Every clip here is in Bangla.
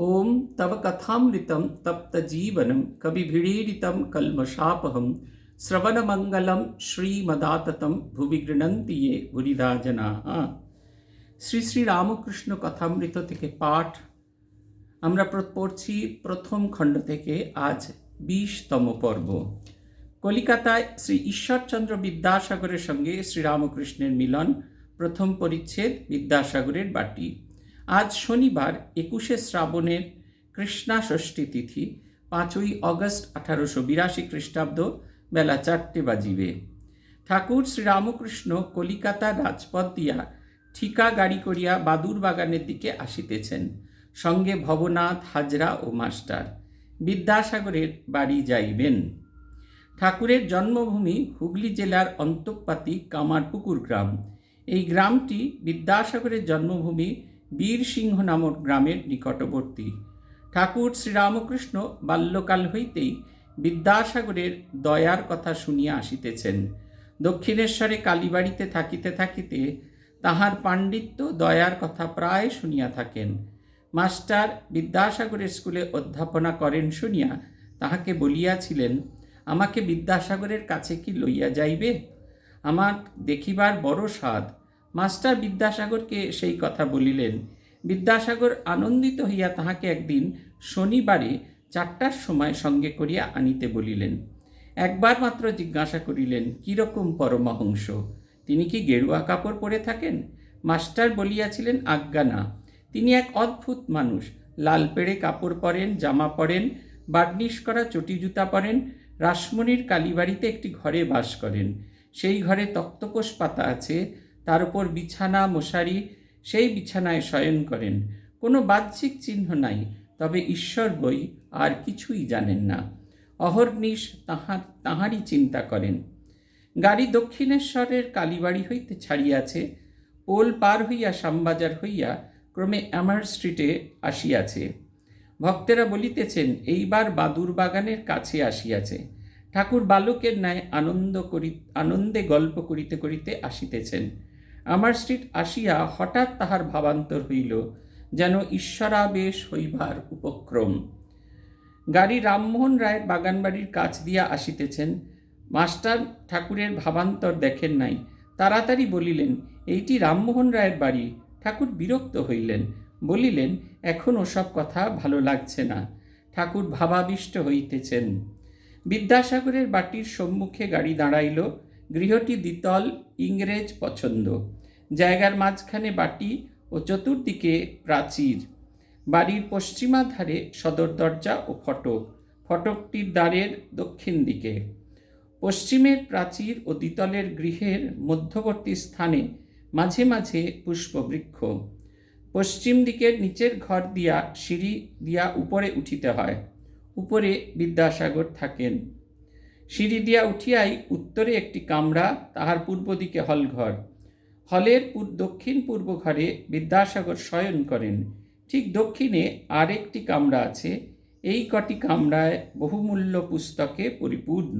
ॐ तव कथामृतं तप्तजीवनं कविभिडीडितं कल्मषापहं শ্রবণমঙ্গলম শ্রীমদাততম ভুবি গৃণন্তি ইয়ে ভুরিদা জনাঃ শ্রী শ্রী রামকৃষ্ণ কথামৃত থেকে পাঠ আমরা প্র- পড়ছি প্রথম খণ্ড থেকে আজ বিশতম পর্ব কলিকাতায় শ্রী ঈশ্বরচন্দ্র বিদ্যাসাগরের সঙ্গে শ্রীরামকৃষ্ণের মিলন প্রথম পরিচ্ছেদ বিদ্যাসাগরের বাটি আজ শনিবার, একুশে শ্রাবণের কৃষ্ণা ষষ্ঠী তিথি, পাঁচই অগস্ট আঠারোশো বিরাশি খ্রিস্টাব্দ, বেলা চারটে বাজিবে। ঠাকুর শ্রীরামকৃষ্ণ কলিকাতার রাজপথ দিয়া ঠিকা গাড়ি করিয়া বাদুর বাগানের দিকে আসিতেছেন। সঙ্গে ভবনাথ, হাজরা ও মাস্টার বিদ্যাসাগরের বাড়ি যাইবেন। ঠাকুরের জন্মভূমি হুগলি জেলার অন্তঃপাতি কামারপুকুর গ্রাম। এই গ্রামটি বিদ্যাসাগরের জন্মভূমি বীর সিংহ নামক গ্রামের নিকটবর্তী। ঠাকুর শ্রীরামকৃষ্ণ বাল্যকাল হইতেই বিদ্যাসাগরের দয়ার কথা শুনিয়া আসিতেছেন। দক্ষিণেশ্বরে কালীবাড়িতে থাকিতে থাকিতে তাহার পাণ্ডিত্য, দয়ার কথা প্রায় শুনিয়া থাকেন। মাস্টার বিদ্যাসাগরের স্কুলে অধ্যাপনা করেন শুনিয়া তাহাকে বলিয়াছিলেন, আমাকে বিদ্যাসাগরের কাছে কি লইয়া যাইবে? আমার দেখিবার বড় স্বাদ। মাস্টার বিদ্যাসাগরকে সেই কথা বলিলেন। বিদ্যাসাগর আনন্দিত হইয়া তাহাকে একদিন শনিবারে চারটার সময় সঙ্গে করিয়া আনিতে বলিলেন। একবার মাত্র জিজ্ঞাসা করিলেন কীরকম পরমহংস? তিনি কি গেরুয়া কাপড় পরে থাকেন? মাস্টার বলিয়াছিলেন, আজ্ঞা না। তিনি এক অদ্ভুত মানুষ। লাল পেড়ে কাপড় পরেন, জামা পরেন, বার্নিশ করা চটি জুতা পরেন, রাসমণির কালীবাড়িতে একটি ঘরে বাস করেন। সেই ঘরে তক্তপোষ পাতা আছে তার উপর বিছানা, মশারি, সেই বিছানায় শয়ন করেন। কোনো বাহ্যিক চিহ্ন নাই, তবে ঈশ্বর বই আর কিছুই জানেন না। অহর্নিশ তাহার তাহারই চিন্তা করেন। গাড়ি দক্ষিণেশ্বরের কালীবাড়ি হইতে ছাড়িয়াছে, পোল পার হইয়া শ্যামবাজার হইয়া ক্রমে অ্যামার স্ট্রিটে আসিয়াছে। ভক্তেরা বলিতেছেন, এইবার বাদুর বাগানের কাছে আসিয়াছে। ঠাকুর বালকের ন্যায় আনন্দ করি, আনন্দে গল্প করিতে করিতে আসিতেছেন। আমার স্ট্রিট আসিয়া হঠাৎ তাহার ভাবান্তর হইল, যেন ঈশ্বরাবেশ হইবার উপক্রম। গাড়ি রামমোহন রায়ের বাগানবাড়ির কাছ দিয়া আসিতেছেন। মাস্টার ঠাকুরের ভাবান্তর দেখেন নাই। তাড়াতাড়ি বলিলেন, এইটি রামমোহন রায়ের বাড়ি। ঠাকুর বিরক্ত হইলেন। বলিলেন, এখন ওসব কথা ভালো লাগছে না। ঠাকুর ভাবাবিষ্ট হইতেছেন। বিদ্যাসাগরের বাটির সম্মুখে গাড়ি দাঁড়াইল। গৃহটি দ্বিতল ইংরেজ পছন্দ। জায়গার মাঝখানে বাটি ও চতুর্দিকে প্রাচীর। বাড়ির পশ্চিমা ধারে সদর দরজা ও ফটক। ফটকটির দ্বারের দক্ষিণ দিকে। পশ্চিমের প্রাচীর ও দ্বিতলের গৃহের মধ্যবর্তী স্থানে মাঝে মাঝে পুষ্পবৃক্ষ। পশ্চিম দিকের নিচের ঘর দিয়া সিঁড়ি দিয়া উপরে উঠিতে হয়। উপরে বিদ্যাসাগর থাকেন। সিঁড়ি দিয়া উঠিয়াই উত্তরে একটি কামরা, তাহার পূর্ব দিকে হলঘর। হলের দক্ষিণ পূর্ব ঘরে বিদ্যাসাগর শয়ন করেন। ঠিক দক্ষিণে আরেকটি কামরা আছে। এই কটি কামরায় বহুমূল্য পুস্তকে পরিপূর্ণ।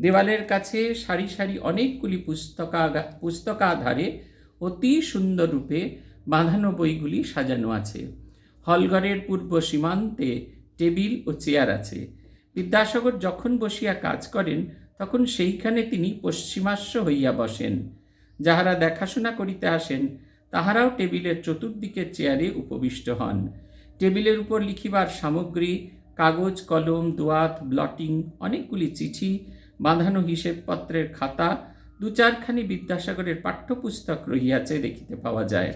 দেওয়ালের কাছে সারি সারি অনেকগুলি পুস্তকা পুস্তকাধারে অতি সুন্দর রূপে বাঁধানো বইগুলি সাজানো আছে। হলঘরের পূর্ব সীমান্তে টেবিল ও চেয়ার আছে। বিদ্যাসাগর যখন বসিয়া কাজ করেন, তখন সেইখানে তিনি পশ্চিমাস্য হইয়া বসেন। যাহারা দেখাশোনা করিতে আসেন, তাহারাও টেবিলের চতুর্দিকের চেয়ারে উপবিষ্ট হন। টেবিলের উপর লিখিবার সামগ্রী, কাগজ, কলম, দোয়াত, ব্লটিং, অনেকগুলি চিঠি, বাঁধানো হিসেবপত্রের খাতা দু চারখানি বিদ্যাসাগরের পাঠ্যপুস্তক রহিয়াছে দেখিতে পাওয়া যায়।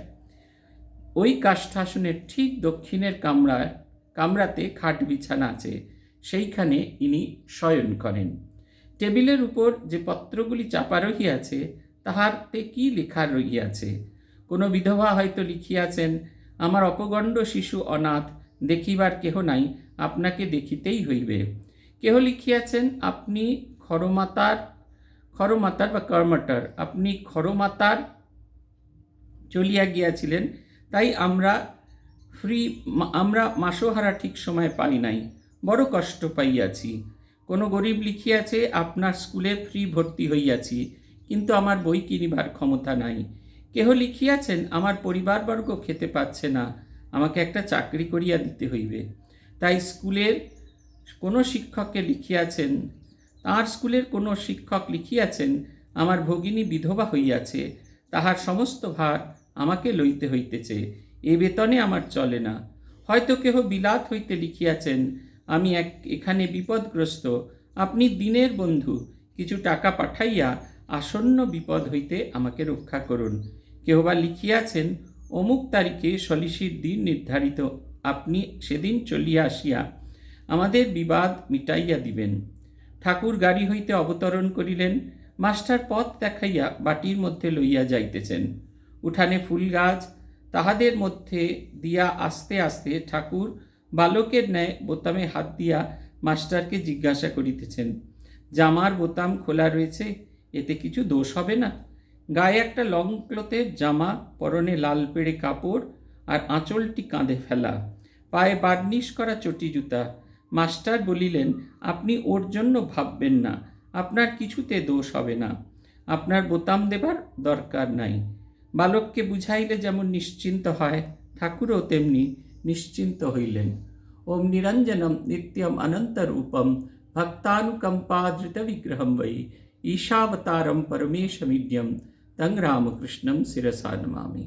ওই কাষ্ঠাসনের ঠিক দক্ষিণের কামরায় কামরাতে খাট বিছানা আছে। সেইখানে ইনি শয়ন করেন। টেবিলের উপর যে পত্রগুলি চাপা রহিয়াছে তাহাতে কি লেখা রহিয়াছে? কোনো বিধবা হয়তো লিখিয়াছেন, আমার অপগণ্ড শিশু অনাথ, দেখিবার কেহ নাই, আপনাকে দেখিতেই হইবে। কেহ লিখিয়াছেন, আপনি খরমাতার খরমাতার বা কর্মটার, আপনি খরমাতার চলিয়া গিয়াছিলেন, তাই আমরা ফ্রি আমরা মাসোহারা ঠিক সময় পাই নাই। বড় কষ্ট পাইয়াছি। কোনো গরিব লিখিয়াছে, আপনার স্কুলে ফ্রি ভর্তি হইয়াছি, কিন্তু আমার বই কিনিবার ক্ষমতা নাই। কেহ লিখিয়াছেন, আমার পরিবারবর্গ খেতে পাচ্ছে না, আমাকে একটা চাকরি করিয়া দিতে হইবে। তাই স্কুলের কোনো শিক্ষককে লিখিয়াছেন তাঁর স্কুলের কোনো শিক্ষক লিখিয়াছেন, আমার ভগিনী বিধবা হইয়াছে, তাহার সমস্ত ভার আমাকে লইতে হইতেছে, এ বেতনে আমার চলে না। হয়তো কেহ বিলাত হইতে লিখিয়াছেন আমি এক এখানে বিপদগ্রস্ত। আপনি দিনের বন্ধু, কিছু টাকা পাঠাইয়া আসন্ন বিপদ হইতে আমাকে রক্ষা করুন। কেহ বা লিখিয়াছেন, অমুক তারিখে সলিসির দিন নির্ধারিত, আপনি সেদিন চলিয়া আসিয়া আমাদের বিবাদ মিটাইয়া দিবেন। ঠাকুর গাড়ি হইতে অবতরণ করিলেন, মাস্টার পথ দেখাইয়া বাটির মধ্যে লইয়া যাইতেছেন। উঠানে ফুল গাছ, তাহাদের মধ্যে দিয়া আস্তে আস্তে ঠাকুর বালকের ন্যায় বোতামে হাত দিয়া মাস্টারকে জিজ্ঞাসা করিতেছেন, জামার বোতাম খোলা রয়েছে, এতে কিছু দোষ হবে না? গায়ে একটা লং ক্লথের জামা, পরনে লাল পেড়ে কাপড় আর আঁচলটি কাঁধে ফেলা, পায়ে বার্নিশ করা চটি জুতা। মাস্টার বলিলেন, আপনি ওর জন্য ভাববেন না, আপনার কিছুতে দোষ হবে না, আপনার বোতাম দেবার দরকার নাই। বালককে বুঝাইলে যেমন নিশ্চিন্ত হয়, ঠাকুরও তেমনি নিশ্চিন্ত হইলেন। ওম নিরঞ্জনম নিত্যম অনন্তরূপম ভক্তানুকম্পাদৃত বিগ্রহম বৈ ঈশাবতারম পরমেশমিদ্যম। তং রামকৃষ্ণম শিরসা নমামি